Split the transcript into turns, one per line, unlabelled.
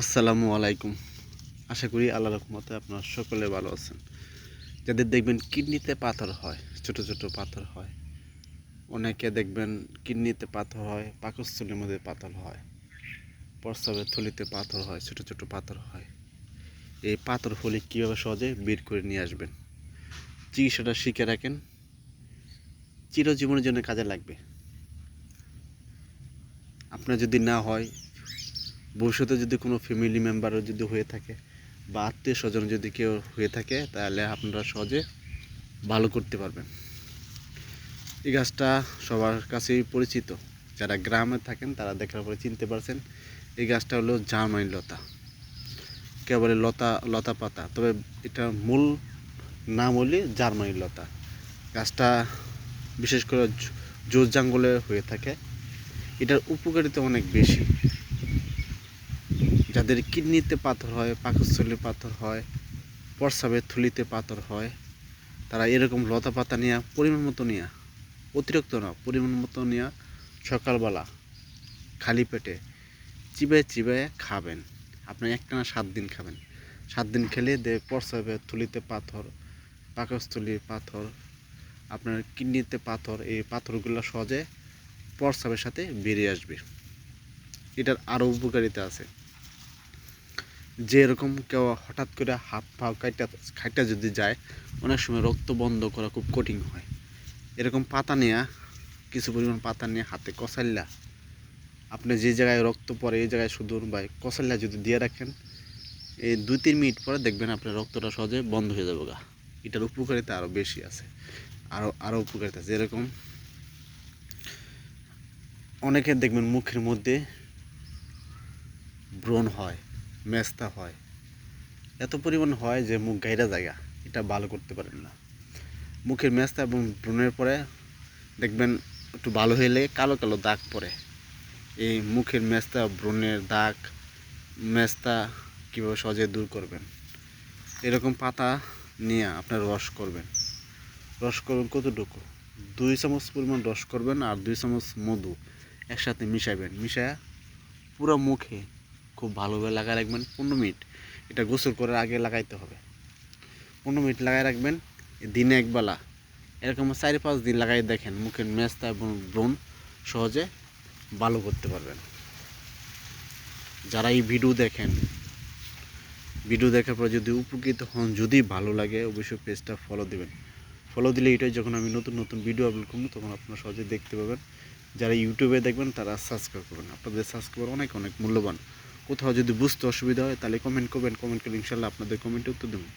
আসসালামু আলাইকুম। আশা করি আল্লাহ রহমতে আপনারা সকলে ভালো আছেন। যাদের দেখবেন কিডনিতে পাথর হয়, ছোট ছোট পাথর হয়, অনেকে দেখবেন কিডনিতে পাথর হয়, পাকস্থলীর মধ্যে পাথর হয়, প্রস্রাবের থলিতে পাথর হয়, ছোট ছোট পাথর হয়। এই পাথর হলে কীভাবে সহজে বের করে নিয়ে আসবেন? চিকিৎসাটা শিখে রাখেন। চিরজীবনের জন্য কাজে লাগবে। আপনার যদি না হয় ভবিষ্যতে যদি কোনো ফ্যামিলি মেম্বারও যদি হয়ে থাকে বা আত্মীয় স্বজন যদি কেউ হয়ে থাকে, তাহলে আপনারা সহজে ভালো করতে পারবেন। এই গাছটা সবার কাছেই পরিচিত। যারা গ্রামে থাকেন, তারা দেখার পরে চিনতে পারছেন, এই গাছটা হলো জার্মানি লতা। কেউ বলে লতা লতা পাতা। তবে এটা মূল নাম হলে জার্মানি লতা। গাছটা বিশেষ করে জোর জাঙ্গলে হয়ে থাকে। এটার উপকারিতা অনেক বেশি। যাদের কিডনিতে পাথর হয়, পাকস্থলীতে পাথর হয়, প্রস্রাবের থলিতে পাথর হয়, তারা এরকম লতা পাতা নিয়ে, পরিমাণ মতো নিয়ে, অতিরিক্ত না, পরিমাণ মতো নিয়ে সকালবেলা খালি পেটে চিবায় চিবায় খাবেন। আপনি একটানা সাত দিন খাবেন। সাত দিন খেলে দে প্রস্রাবের থলিতে পাথর পাকস্থলীর পাথর, আপনার কিডনিতে পাথর, এই পাথরগুলো সহজে প্রস্রাবের সাথে বেরিয়ে আসবে। এটার আরও উপকারিতা আছে। যে এরকম কেউ হঠাৎ করে হাত পা কাইটা, খাইটা যদি যায়, অনেক সময় রক্ত বন্ধ করা খুব কঠিন হয়। এরকম পাতা নেয়া, কিছু পরিমাণ পাতা নিয়ে হাতে কষাইলা, আপনি যে জায়গায় রক্ত পড়ে, এই জায়গায় শুধু বা কষাইলা যদি দিয়ে রাখেন, এই দুই তিন মিনিট পরে দেখবেন আপনার রক্তটা সহজে বন্ধ হয়ে যাবে গা। এটার উপকারিতা আরও বেশি আছে। আরও আরও উপকারিতা আছে। যেরকম অনেকে দেখবেন মুখের মধ্যে ব্রণ হয়। মেস্তা হয়। এত পরিমাণ হয় যে মুখ গাইরা জায়গা, এটা ভালো করতে পারেন না। মুখের মেস্তা এবং ব্রণের পরে দেখবেন একটু ভালো হলে কালো কালো দাগ পড়ে। এই মুখের মেস্তা ব্রণের দাগ, মেস্তা কীভাবে সহজে দূর করবেন? এরকম পাতা নিয়ে আপনার রস করবেন। রস করবেন কতটুকু? দুই চামচ পরিমাণ রস করবেন আর দুই চামচ মধু একসাথে মিশাবেন মিশায় পুরো মুখে খুব ভালোভাবে লাগায় রাখবেন পনেরো মিনিট। এটা গোসল করার আগে লাগাইতে হবে। পনেরো মিনিট লাগাই রাখবেন, দিনে একবেলা। এরকম চারি পাঁচ দিন লাগাই দেখেন, মুখের মেস্তা এবং ব্রণ সহজে ভালো করতে পারবেন। যারা এই ভিডিও দেখেন, ভিডিও দেখার পর যদি উপকৃত হন, যদি ভালো লাগে, অবশ্যই পেজটা ফলো দেবেন। ফলো দিলে এটাই যখন আমি নতুন নতুন ভিডিও আপলোড করব, তখন আপনারা সহজে দেখতে পাবেন। যারা ইউটিউবে দেখবেন, তারা সাবস্ক্রাইব করবেন। আপনাদের সাবস্ক্রাইবার অনেক অনেক মূল্যবান। কোথাও যদি বুঝতে অসুবিধা হয়, তাহলে কমেন্ট করবেন কমেন্ট করে ইনশাল্লাহ আপনাদের কমেন্টে উত্তর দেবেন